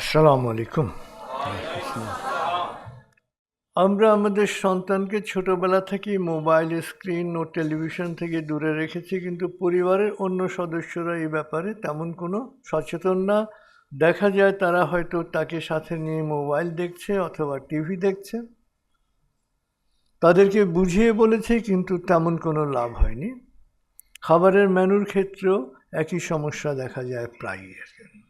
আসসালামু আলাইকুম আমরা আমাদের সন্তানকে ছোটবেলা থেকেই মোবাইল, স্ক্রিন ও টেলিভিশন থেকে দূরে রেখেছি, কিন্তু পরিবারের অন্য সদস্যরা এই ব্যাপারে তেমন কোনো সচেতন না। দেখা যায় তারা হয়তো তাকে সাথে নিয়ে মোবাইল দেখছে অথবা টিভি দেখছে। তাদেরকে বুঝিয়ে বলেছে, কিন্তু তেমন কোনো লাভ হয়নি। খাবারের মেনুর ক্ষেত্রেও একই সমস্যা দেখা যায় প্রায়ই। কি।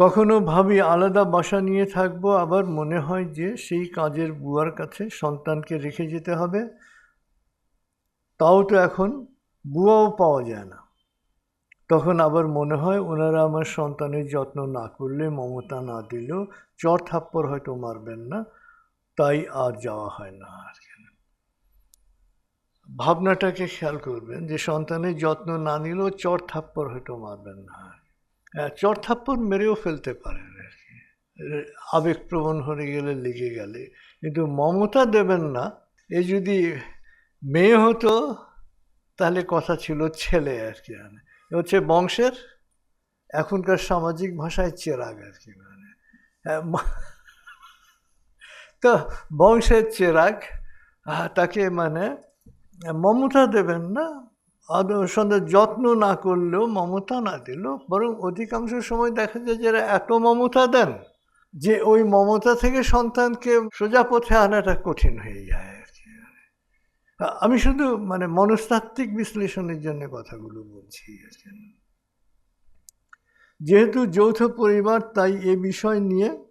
কখনো ভাবি আলাদা বাসা নিয়ে থাকব আবার মনে হয় যে সেই কাজের বুয়ার কাছে সন্তানকে রেখে যেতে হবে। তাও তো এখন বুয়াও পাওয়া যায় না। তখন আবার মনে হয় ওনারা আমার সন্তানের যত্ন না করলে মমতা না দিলেও চর থাপ্পর হয়তো মারবেন না। তাই আর যাওয়া হয় না আর। ভাবনাটাকে খেয়াল করবেন যে সন্তানের যত্ন না নিলেও চর থাপ্পর হয়তো মারবেন না হ্যাঁ, চর থাপ্পড় মেরেও ফেলতে পারেন আর কি আবেগপ্রবণ হয়ে গেলে লেগে গেলে। কিন্তু মমতা দেবেন না। এ যদি মেয়ে হতো তাহলে কথা ছিল ছেলে আর কি মানে। হচ্ছে বংশের এখনকার সামাজিক ভাষায় চেরাগ আর কি মানে। হ্যাঁ, তো বংশের চেরাগ তাকে মানে মমতা দেবেন না। সঙ্গে যত্ন না করলেও মমতা না দিলেও বরং অধিকাংশ সময় দেখা যায় যারা এত মমতা দেন যে ওই মমতা থেকে সন্তানকে সোজা পথে আনাটা কঠিন হয়ে যায় আর কি। আমি শুধু মানে মনস্তাত্ত্বিক বিশ্লেষণের জন্য কথাগুলো বলছি আর যেহেতু যৌথ পরিবার, তাই এ বিষয় নিয়ে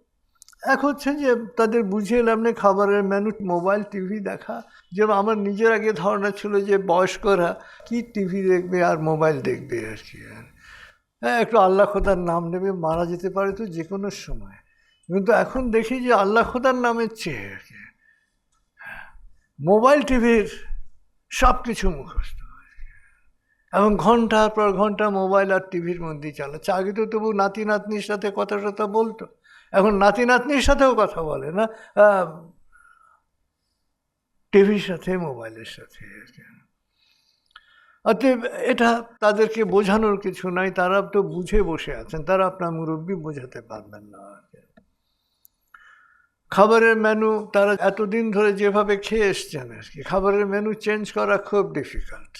এক হচ্ছে যে তাদের বুঝিয়ে লাভ নেই খাবারের মেনু মোবাইল টিভি দেখা। যেমন আমার নিজের আগে ধারণা ছিল যে বয়স্করা কি টিভি দেখবে আর মোবাইল দেখবে আর কি। আর হ্যাঁ একটু আল্লাহ খোদার নাম নেবে মারা যেতে পারে তো যে কোনো সময়। কিন্তু এখন দেখি যে আল্লাহ খোদার নামের চেয়ে আর কি। হ্যাঁ, মোবাইল টিভির সব কিছু মুখস্থ এবং ঘণ্টার পর ঘণ্টা মোবাইল আর টিভির মধ্যেই চালাচ্ছে। আগে তো তবু নাতি নাতনির সাথে কথা টথা বলতো। এখন নাতি নাতনির সাথেও কথা বলে, না? টিভির সাথে, মোবাইলের সাথে। অতএব এটা তাদেরকে বোঝানোর কিছু নাই, তারা তো বুঝে বসে আছেন, তারা আপনার মুরব্বী বোঝাতে পারবেন না খাবারের মেনু তারা এতদিন ধরে যেভাবে খেয়ে এসছেন আর কি, খাবারের মেনু চেঞ্জ করা খুব ডিফিকাল্ট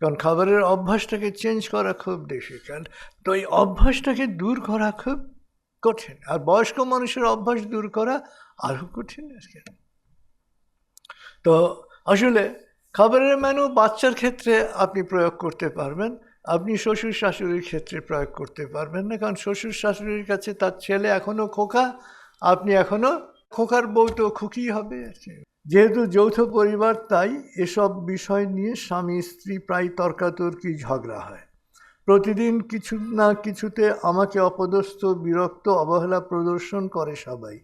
কারণ খাবারের অভ্যাসটাকে চেঞ্জ করা খুব ডিফিকাল্ট তো এই অভ্যাসটাকে দূর করা খুব কঠিন। আর বয়স্ক মানুষের অভ্যাস দূর করা আরও কঠিন আর কি। তো আসলে খাবারের মেনু বাচ্চার ক্ষেত্রে আপনি প্রয়োগ করতে পারবেন। আপনি শ্বশুর শাশুড়ির ক্ষেত্রে প্রয়োগ করতে পারবেন না। কারণ শ্বশুর শাশুড়ির কাছে তার ছেলে এখনও খোকা, আপনি এখনও খোকার বউ তো খুকি হবে আর কি। যেহেতু যৌথ পরিবার, তাই এসব বিষয় নিয়ে স্বামী স্ত্রী প্রায় তর্কাতর্কি ঝগড়া হয়। প্রতিদিন কিছু না কিছুতে আমাকে অপদস্থ, বিরক্ত, অবহেলা প্রদর্শন করে সবাই।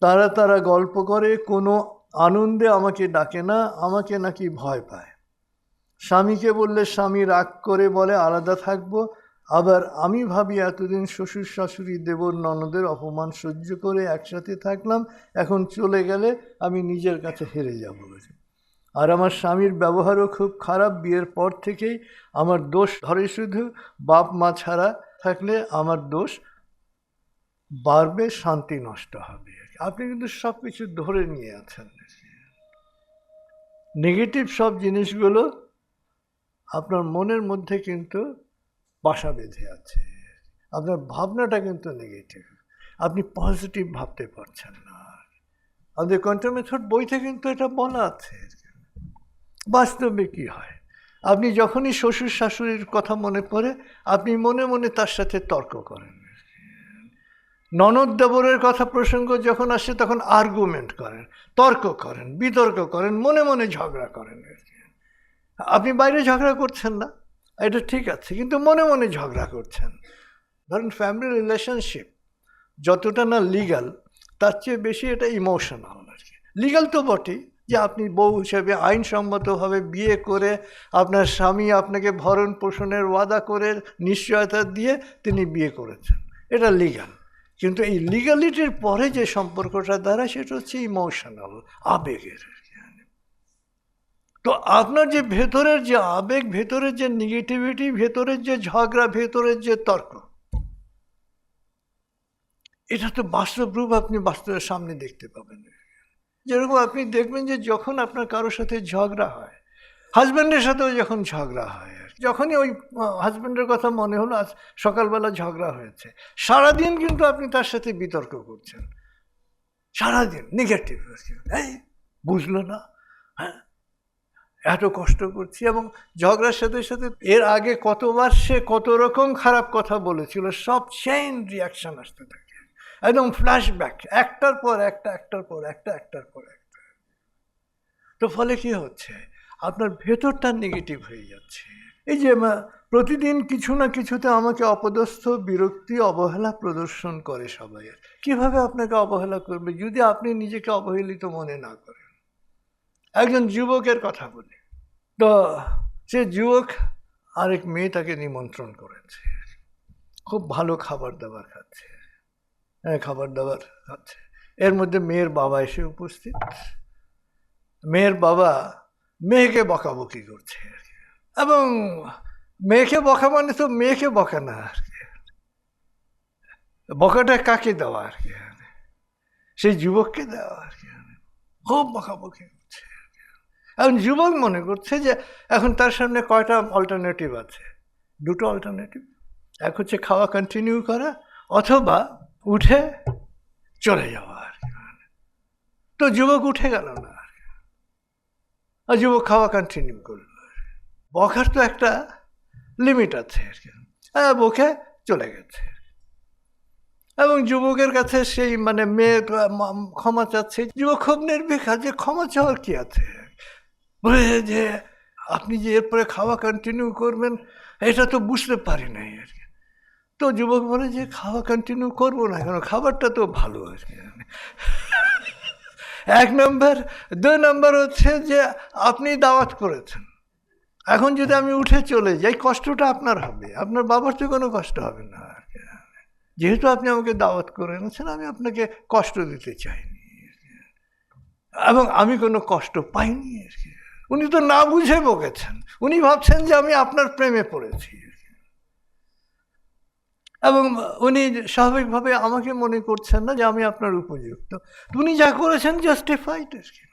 তারা তারা গল্প করে, কোনো আনন্দে আমাকে ডাকে না, আমাকে নাকি ভয় পায়। স্বামীকে বললে, স্বামী, রাগ করে বলে, আলাদা থাকব। আবার আমি ভাবি, এতদিন শ্বশুর শাশুড়ি দেবর ননদের অপমান সহ্য করে একসাথে থাকলাম, এখন চলে গেলে আমি নিজের কাছে হেরে যাব আর আমার স্বামীর ব্যবহারও খুব খারাপ বিয়ের পর থেকেই আমার দোষ ধরে শুধু বাপ মা ছাড়া থাকলে আমার দোষ বাড়বে, শান্তি নষ্ট হবে। আপনি কিন্তু সব কিছু ধরে নিয়ে আছেন। নেগেটিভ সব জিনিসগুলো আপনার মনের মধ্যে কিন্তু বাসা বেঁধে আছে। আপনার ভাবনাটা কিন্তু নেগেটিভ আপনি পজিটিভ ভাবতে পারছেন না। আমাদের কন্ট্রোল মেথড বইতে কিন্তু এটা বলা আছে। বাস্তবে কি হয়? আপনি যখনই শ্বশুর শাশুড়ির কথা মনে পড়ে, আপনি মনে মনে তার সাথে তর্ক করেন। ননদ দেবরের কথা প্রসঙ্গ যখন আসে, তখন আর্গুমেন্ট করেন, তর্ক করেন, বিতর্ক করেন, মনে মনে ঝগড়া করেন। আপনি বাইরে ঝগড়া করছেন না, এটা ঠিক আছে, কিন্তু মনে মনে ঝগড়া করছেন। ধরুন ফ্যামিলি রিলেশনশিপ যতটা না লিগাল তার চেয়ে বেশি এটা ইমোশনাল আর কি। লিগাল তো বটেই যে আপনি বউ হিসেবে আইনসম্মতভাবে বিয়ে করে আপনার স্বামী আপনাকে ভরণ পোষণের ওয়াদা করে, নিশ্চয়তা দিয়ে তিনি বিয়ে করেছেন। এটা লিগাল কিন্তু এই লিগালিটির পরে যে সম্পর্কটা দ্বারা সেটা হচ্ছে ইমোশনাল আবেগের। তো আপনার যে ভেতরের যে আবেগ, ভেতরের যে নেগেটিভিটি ভেতরের যে ঝগড়া, ভেতরের যে তর্ক, এটা তো বাস্তব রূপ আপনি বাস্তবের সামনে দেখতে পাবেন। যেরকম আপনি দেখবেন যে যখন আপনার কারোর সাথে ঝগড়া হয় হাজব্যান্ডের সাথেও যখন ঝগড়া হয়, যখনই ওই হাজব্যান্ডের কথা মনে হলো, আজ সকালবেলা ঝগড়া হয়েছে, সারাদিন কিন্তু আপনি তার সাথে বিতর্ক করছেন। সারাদিন নেগেটিভ এই, বুঝলো না হ্যাঁ? এত কষ্ট করছি এবং ঝগড়ার সাথে সাথে এর আগে কতবার সে কত রকম খারাপ কথা বলেছিল, সব চেইন রিয়াকশন আসতে থাকে। একদম ফ্ল্যাশব্যাক একটার পর একটা, একটার পর একটা, একটার পর একটা। তো ফলে কি হচ্ছে? আপনার ভেতরটা নেগেটিভ হয়ে যাচ্ছে। এই যে প্রতিদিন কিছু না কিছুতে আমাকে অপদস্থ, বিরক্তি, অবহেলা প্রদর্শন করে সবাই। কীভাবে আপনাকে অবহেলা করবে? যদি আপনি নিজেকে অবহেলিত মনে না করেন। একজন যুবকের কথা বলি। তো সে যুবক আরেক মেয়ে তাকে নিমন্ত্রণ করেছে। খুব ভালো খাবার দাবার খাচ্ছে। হ্যাঁ খাবার দাবার খাচ্ছে এর মধ্যে মেয়ের বাবা এসে উপস্থিত। মেয়ের বাবা মেয়েকে বকাবকি করছে। এবং মেয়েকে বকা মানে তো মেয়েকে বকা না আর কি। বকাটা কাকে দেওয়া আর কি? সেই যুবককে দেওয়া আর কি। খুব বকাবকি করছে এখন যুবক মনে করছে যে এখন তার সামনে কয়টা অল্টারনেটিভ আছে? দুটো অল্টারনেটিভ এক হচ্ছে খাওয়া কন্টিনিউ করা অথবা উঠে চলে যাওয়া আর কি তো যুবক উঠে গেল না আর। কি। আর যুবক খাওয়া কন্টিনিউ করল। বকার তো একটা লিমিট আছে আর কি। হ্যাঁ বকে চলে গেছে। এবং যুবকের কাছে সেই মানে মেয়ে ক্ষমা চাচ্ছে। যুবক খুব নির্বিকার যে ক্ষমা চাওয়ার কি আছে? বলে যে, আপনি যে এরপরে খাওয়া কন্টিনিউ করবেন, এটা তো বুঝতে পারি নাই আর কি। তো যুবক বলে যে খাওয়া কন্টিনিউ করব না কেন? খাবারটা তো ভালো আর কি এক নম্বর, দুই নম্বর হচ্ছে যে আপনি দাওয়াত করেছেন। এখন যদি আমি উঠে চলে যাই, কষ্টটা আপনার হবে। আপনার বাবার তো কোনো কষ্ট হবে না। আর কি যেহেতু আপনি আমাকে দাওয়াত করে এনেছেন, আমি আপনাকে কষ্ট দিতে চাইনি। এবং আমি কোনো কষ্ট পাইনি। আর কি উনি তো না বুঝে বকেছেন। উনি ভাবছেন যে আমি আপনার প্রেমে পড়েছি। এবং উনি স্বাভাবিকভাবে আমাকে মনে করছেন না যে আমি আপনার উপযুক্ত। উনি যা করেছেন জাস্টিফাইড আর কি।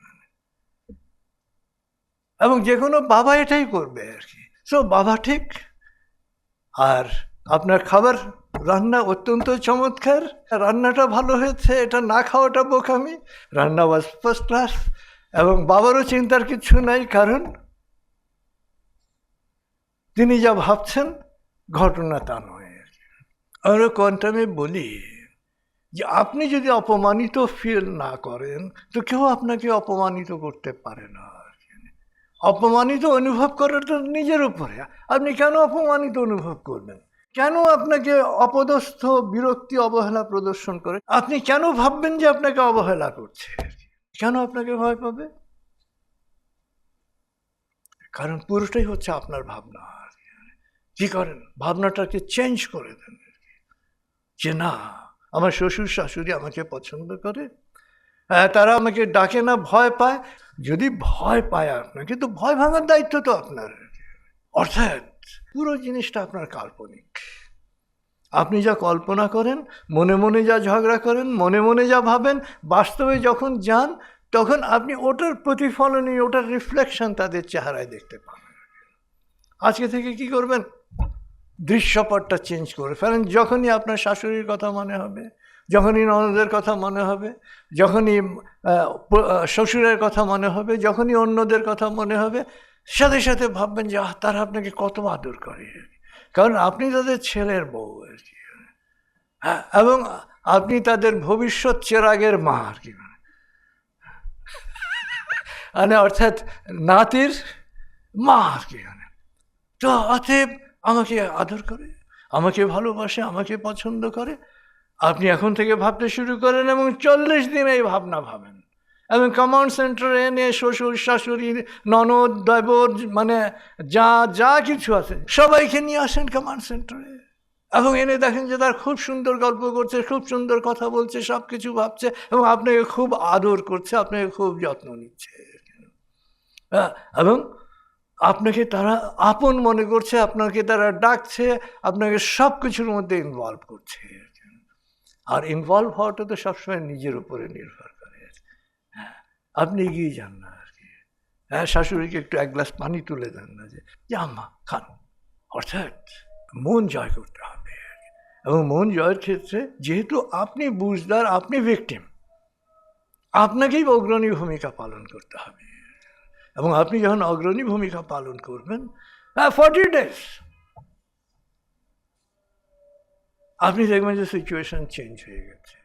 এবং যে কোনো বাবা এটাই করবে আর কি। সো বাবা ঠিক। আর আপনার খাবার রান্না অত্যন্ত চমৎকার। রান্নাটা ভালো হয়েছে, এটা না খাওয়াটা বোকামি। রান্না ওয়াজ ফার্স্ট ক্লাস এবং বাবারও চিন্তার কিছু নাই, কারণ তিনি যা ভাবছেন, ঘটনা তা নয়। আমরা কোয়ান্টামে বলি? যে আপনি যদি অপমানিত ফিল না করেন, তো কেউ আপনাকে অপমানিত করতে পারে না। অপমানিত অনুভব করার তো নিজের উপরে। আপনি কেন অপমানিত অনুভব করবেন? কেন আপনাকে অপদস্থ, বিরক্তি, অবহেলা প্রদর্শন করে? আপনি কেন ভাববেন যে আপনাকে অবহেলা করছে? কেন আপনাকে ভয় পাবে? কারণ পুরোটাই হচ্ছে আপনার ভাবনা। কি। করেন? ভাবনাটাকে চেঞ্জ করে দেন। যে না আমার শ্বশুর শাশুড়ি আমাকে পছন্দ করে হ্যাঁ, তারা আমাকে ডাকে না ভয় পায়। যদি ভয় পায় আপনাকে তো ভয় ভাঙার দায়িত্ব তো আপনার। অর্থাৎ পুরো জিনিসটা আপনার কাল্পনিক। আপনি যা কল্পনা করেন মনে মনে যা ঝগড়া করেন মনে মনে যা ভাবেন বাস্তবে যখন যান তখন আপনি ওটার প্রতিফলনই ওটার রিফ্লেকশন তাদের চেহারায় দেখতে পাবেন আজকে থেকে কি করবেন? দৃশ্যপটটা চেঞ্জ করে ফেলেন। যখনই আপনার শাশুড়ির কথা মনে হবে যখনই ননদের কথা মনে হবে যখনই শ্বশুরের কথা মনে হবে যখনই অন্যদের কথা মনে হবে সাথে সাথে ভাববেন যে আহ, তারা আপনাকে কত আদর করে। কারণ আপনি তাদের ছেলের বউ আর কি। হ্যাঁ এবং আপনি তাদের ভবিষ্যৎ চেরাগের মা আর কি। মানে অর্থাৎ নাতির মা আর কি। তো অতএব আমাকে আদর করে আমাকে ভালোবাসে আমাকে পছন্দ করে। আপনি এখন থেকে ভাবতে শুরু করেন এবং চল্লিশ দিন এই ভাবনা ভাবেন। এবং কমান্ড সেন্টারে এনে শ্বশুর শাশুড়ি ননদ দেবর মানে যা যা কিছু আছে সবাইকে নিয়ে আসেন কমান্ড সেন্টারে এবং এনে দেখেন যে তার খুব সুন্দর গল্প করছে খুব সুন্দর কথা বলছে সব কিছু ভাবছে এবং আপনাকে খুব আদর করছে আপনাকে খুব যত্ন নিচ্ছে। হ্যাঁ, এবং আপনাকে তারা আপন মনে করছে, আপনাকে তারা ডাকছে, আপনাকে সব কিছুর মধ্যে ইনভলভ করছে। আর ইনভলভ হওয়াটা তো সবসময় নিজের উপরে নির্ভর করে। হ্যাঁ আপনি এগিয়ে যান না আর কি। হ্যাঁ শাশুড়িকে একটু এক গ্লাস পানি তুলে দেন না যে আম্মা খান। অর্থাৎ মন জয় করতে হবে এবং মন জয়ের ক্ষেত্রে যেহেতু আপনি বুঝদার, আপনি ভিকটিম আপনাকেই অগ্রণী ভূমিকা পালন করতে হবে। এবং আপনি যখন অগ্রণী ভূমিকা পালন করবেন ফর্টি ডেজ আপনি দেখবেন যে সিচুয়েশন চেঞ্জ হয়ে গেছে।